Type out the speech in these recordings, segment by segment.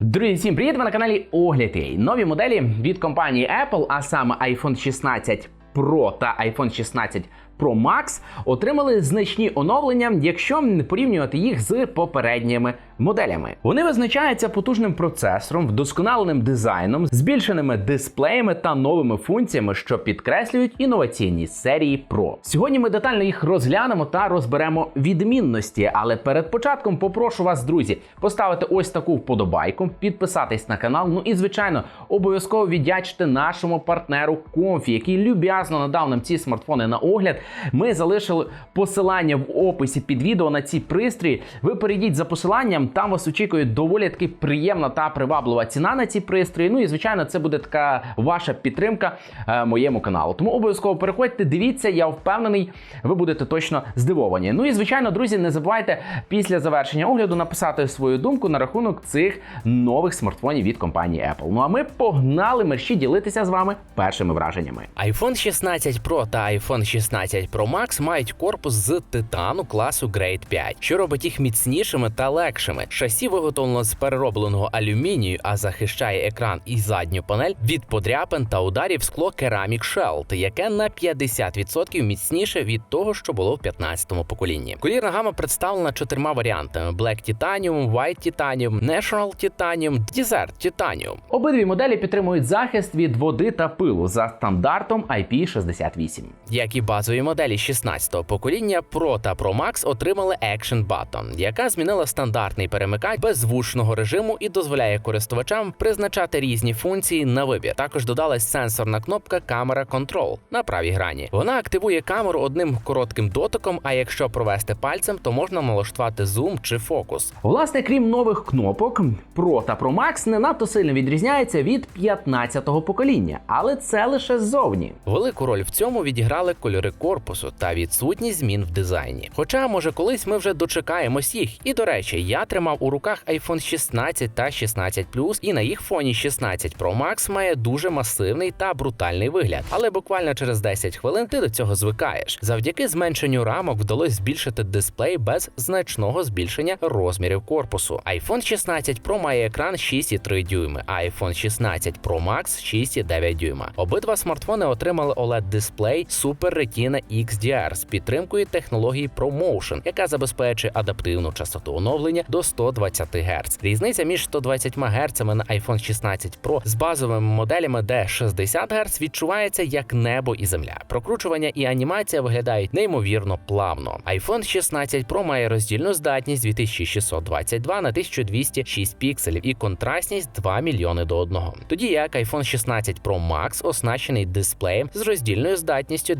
Друзі, всім привіт! Ви на каналі Огляд.ua. Нові моделі від компанії Apple, а саме iPhone 16 Pro та iPhone 16 Pro Max, отримали значні оновлення, якщо порівнювати їх з попередніми моделями. Вони визначаються потужним процесором, вдосконаленим дизайном, збільшеними дисплеями та новими функціями, що підкреслюють інноваційні серії Pro. Сьогодні ми детально їх розглянемо та розберемо відмінності. Але перед початком попрошу вас, друзі, поставити ось таку вподобайку, підписатись на канал. Ну і звичайно, обов'язково віддячити нашому партнеру Comfy, який люб'язно надав нам ці смартфони на огляд. Ми залишили посилання в описі під відео на ці пристрої. Ви перейдіть за посиланням, там вас очікує доволі таки приємна та приваблива ціна на ці пристрої. Ну і звичайно, це буде така ваша підтримка е, моєму каналу. Тому обов'язково переходьте, дивіться, я впевнений, ви будете точно здивовані. Ну і звичайно, друзі, не забувайте після завершення огляду написати свою думку на рахунок цих нових смартфонів від компанії Apple. Ну а ми погнали мерщі ділитися з вами першими враженнями. iPhone 16 Pro та iPhone 16 Pro Max мають корпус з титану класу Grade 5, що робить їх міцнішими та легшими. Шасі виготовлено з переробленого алюмінію, а захищає екран і задню панель від подряпин та ударів скло Ceramic Shell, яке на 50% міцніше від того, що було в 15-му поколінні. Колірна гама представлена чотирма варіантами: Black Titanium, White Titanium, Natural Titanium, Desert Titanium. Обидві моделі підтримують захист від води та пилу за стандартом IP68. Як і базові моделі 16-го покоління, Pro та Pro Max отримали Action Button, яка змінила стандартний перемикач без звучного режиму і дозволяє користувачам призначати різні функції на вибір. Також додалась сенсорна кнопка Camera Control на правій грані. Вона активує камеру одним коротким дотиком. А якщо провести пальцем, то можна налаштувати зум чи фокус. Власне, крім нових кнопок, Pro та Pro Max не надто сильно відрізняються від 15-го покоління, але це лише ззовні. Велику роль в цьому відіграли кольори корпусу та відсутність змін в дизайні. Хоча, може, колись ми вже дочекаємось їх. І до речі, я тримав у руках iPhone 16 та 16 Plus, і на їх фоні 16 Pro Max має дуже масивний та брутальний вигляд. Але буквально через 10 хвилин ти до цього звикаєш. Завдяки зменшенню рамок вдалося збільшити дисплей без значного збільшення розмірів корпусу. iPhone 16 Pro має екран 6,3 дюйми, а iPhone 16 Pro Max 6,9 дюйма. Обидва смартфони отримали oled дисплей Super Retina XDR з підтримкою технології ProMotion, яка забезпечує адаптивну частоту оновлення до 120 Гц. Різниця між 120 Гц на iPhone 16 Pro з базовими моделями, де 60 Гц відчувається як небо і земля. Прокручування і анімація виглядають неймовірно плавно. iPhone 16 Pro має роздільну здатність 2622 на 1206 пікселів і контрастність 2 мільйони до 1. Тоді як iPhone 16 Pro Max оснащений дисплеєм з роздільною здатністю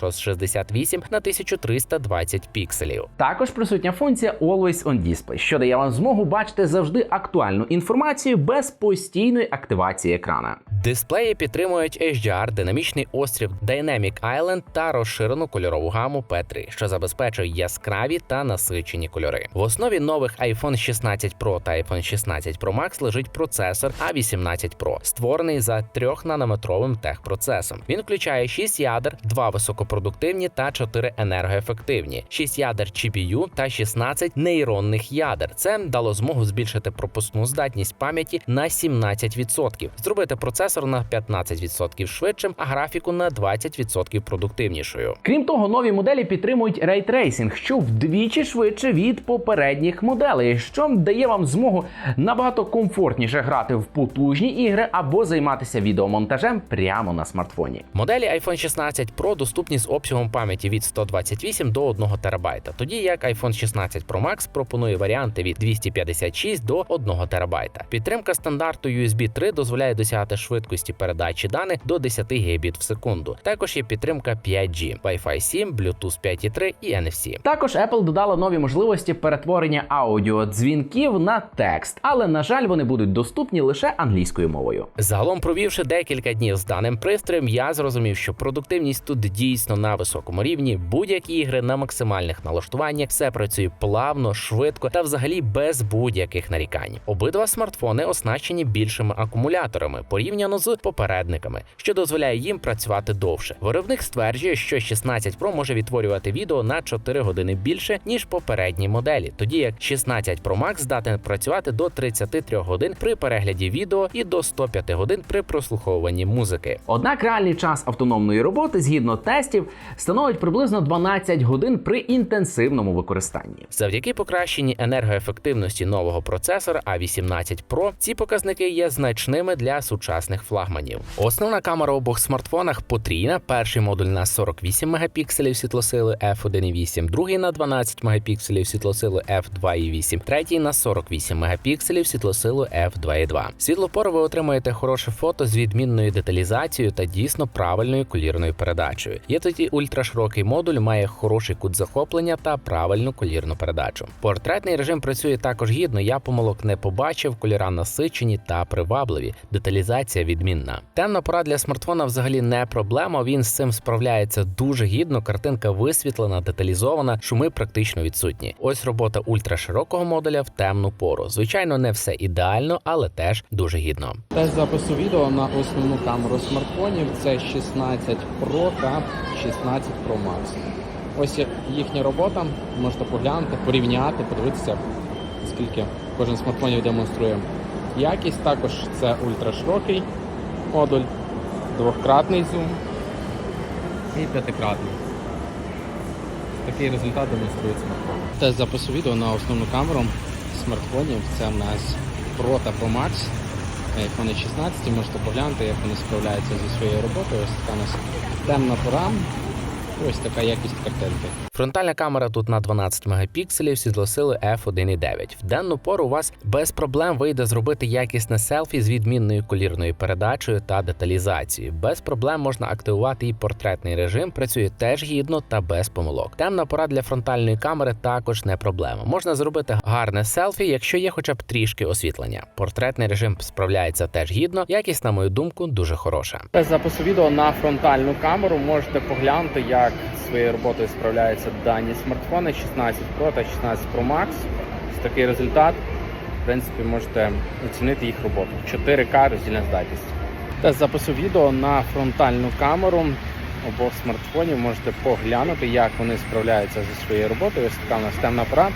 2868 на 1320 пікселів. Також присутня функція Always on Display, що дає вам змогу бачити завжди актуальну інформацію без постійної активації екрана. Дисплеї підтримують HDR, динамічний острів Dynamic Island та розширену кольорову гаму P3, що забезпечує яскраві та насичені кольори. В основі нових iPhone 16 Pro та iPhone 16 Pro Max лежить процесор A18 Pro, створений за 3-нанометровим техпроцесом. Він включає 6 ядер, 2 високопродуктивні та 4 енергоефективні, 6 ядер GPU та 16 нейронних ядер. Це дало змогу збільшити пропускну здатність пам'яті на 17%, зробити процесор на 15% швидшим, а графіку на 20% продуктивнішою. Крім того, нові моделі підтримують рейтрейсинг, що вдвічі швидше від попередніх моделей, що дає вам змогу набагато комфортніше грати в потужні ігри або займатися відеомонтажем прямо на смартфоні. Моделі iPhone 16 Pro доступні з обсягом пам'яті від 128 до 1 ТБ, тоді як iPhone 16 Pro Max пропонує варіанти від 256 до 1 ТБ. Підтримка стандарту USB 3 дозволяє досягати швидкості передачі даних до 10 Гбіт в секунду. Також є підтримка 5G, Wi-Fi 7, Bluetooth 5.3 і NFC. Також Apple додала нові можливості перетворення аудіодзвінків на текст, але на жаль, вони будуть доступні лише англійською мовою. Загалом, провівши декілька днів з даним пристроєм, я зрозумів, що продуктивність тут дійсно дійсно на високому рівні. Будь-які ігри на максимальних налаштуваннях, все працює плавно, швидко та взагалі без будь-яких нарікань. Обидва смартфони оснащені більшими акумуляторами порівняно з попередниками, що дозволяє їм працювати довше. Виробник стверджує, що 16 Pro може відтворювати відео на 4 години більше ніж попередні моделі, тоді як 16 Pro Max здатен працювати до 33 годин при перегляді відео і до 105 годин при прослуховуванні музики. Однак реальний час автономної роботи згідно тестів становить приблизно 12 годин при інтенсивному використанні. Завдяки покращенні енергоефективності нового процесора A18 Pro ці показники є значними для сучасних флагманів. Основна камера у обох смартфонах потрійна. Перший модуль на 48 мегапікселів світлосили f1.8, другий на 12 мегапікселів світлосили f2.8, третій на 48 мегапікселів світлосилу f2.2. Світлопору ви отримаєте хороше фото з відмінною деталізацією та дійсно правильною колірною передачею. Є тоді ультраширокий модуль, має хороший кут захоплення та правильну колірну передачу. Портретний режим працює також гідно. Я помилок не побачив, кольора насичені та привабливі. Деталізація відмінна. Темна пора для смартфона взагалі не проблема. Він з цим справляється дуже гідно. Картинка висвітлена, деталізована, шуми практично відсутні. Ось робота ультраширокого модуля в темну пору. Звичайно, не все ідеально, але теж дуже гідно. Тест запису відео на основну камеру смартфонів це 16 Pro та 16 Pro Max. Ось їхня робота. Можете поглянути, порівняти, подивитися, скільки кожен смартфонів демонструє якість. Також це ультраширокий модуль, двократний зум і п'ятикратний. Такий результат демонструє смартфон. Тест запису відео на основну камеру смартфонів. Це в нас Pro та Pro Max iPhone 16, можете поглянути, як вони справляються зі своєю роботою. Ось така у нас темна пора. Ось така якість картинки. Фронтальна камера тут на 12 мегапікселів світлосили f1.9. В денну пору у вас без проблем вийде зробити якісне селфі з відмінною колірною передачею та деталізацією. Без проблем можна активувати і портретний режим, працює теж гідно та без помилок. Темна пора для фронтальної камери також не проблема. Можна зробити гарне селфі, якщо є хоча б трішки освітлення. Портретний режим справляється теж гідно. Якість, на мою думку, дуже хороша. Без запису відео на фронтальну камеру можете поглянути, як своєю роботою справляються дані смартфони 16 Pro та 16 Pro Max. Ось такий результат. В принципі, можете оцінити їх роботу. 4К роздільна здатність. Тест запису відео на фронтальну камеру обох смартфонів можете поглянути, як вони справляються зі своєю роботою. Ось така у нас темна пора.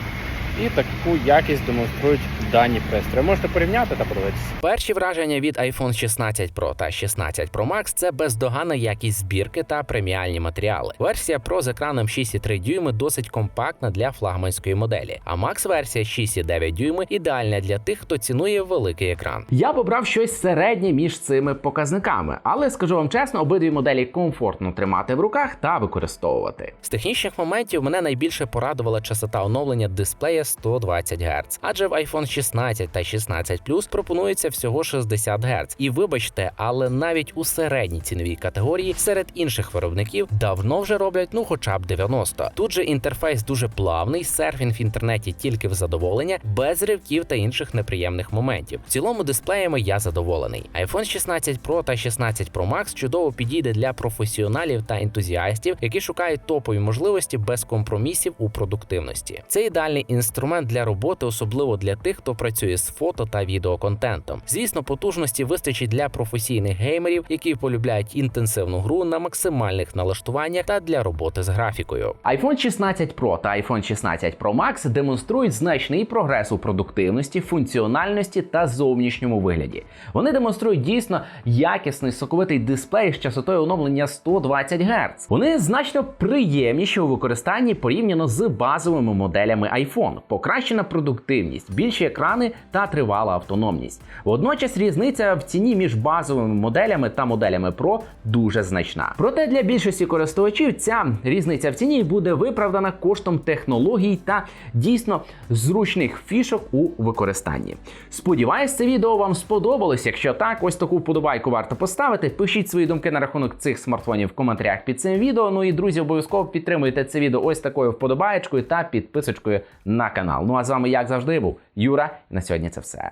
І таку якість демонструють дані пристрої. Можете порівняти та подивитися. Перші враження від iPhone 16 Pro та 16 Pro Max – це бездоганна якість збірки та преміальні матеріали. Версія Pro з екраном 6,3 дюйми досить компактна для флагманської моделі, а Max версія 6,9 дюйми ідеальна для тих, хто цінує великий екран. Я б обрав щось середнє між цими показниками, але скажу вам чесно, обидві моделі комфортно тримати в руках та використовувати. З технічних моментів мене найбільше порадувала частота оновлення дисплея 120 Гц, адже в iPhone 16 та 16 Plus пропонується всього 60 Гц. І вибачте, але навіть у середній ціновій категорії серед інших виробників давно вже роблять ну хоча б 90. Тут же інтерфейс дуже плавний, серфінг в інтернеті тільки в задоволення, без ривків та інших неприємних моментів. В цілому дисплеями я задоволений. iPhone 16 Pro та 16 Pro Max чудово підійде для професіоналів та ентузіастів, які шукають топові можливості без компромісів у продуктивності. Це ідеальний інструмент для роботи, особливо для тих, хто працює з фото та відеоконтентом. Звісно, потужності вистачить для професійних геймерів, які полюбляють інтенсивну гру на максимальних налаштуваннях та для роботи з графікою. iPhone 16 Pro та iPhone 16 Pro Max демонструють значний прогрес у продуктивності, функціональності та зовнішньому вигляді. Вони демонструють дійсно якісний соковитий дисплей з частотою оновлення 120 Гц. Вони значно приємніші у використанні порівняно з базовими моделями iPhone, покращена продуктивність, більші екрани та тривала автономність. Водночас різниця в ціні між базовими моделями та моделями Pro дуже значна. Проте для більшості користувачів ця різниця в ціні буде виправдана коштом технологій та дійсно зручних фішок у використанні. Сподіваюсь, це відео вам сподобалось. Якщо так, ось таку вподобайку варто поставити. Пишіть свої думки на рахунок цих смартфонів в коментарях під цим відео. Ну і друзі, обов'язково підтримуйте це відео ось такою вподобаєчкою та підписочкою на канал. Ну а з вами, як завжди, був Юра. І на сьогодні це все.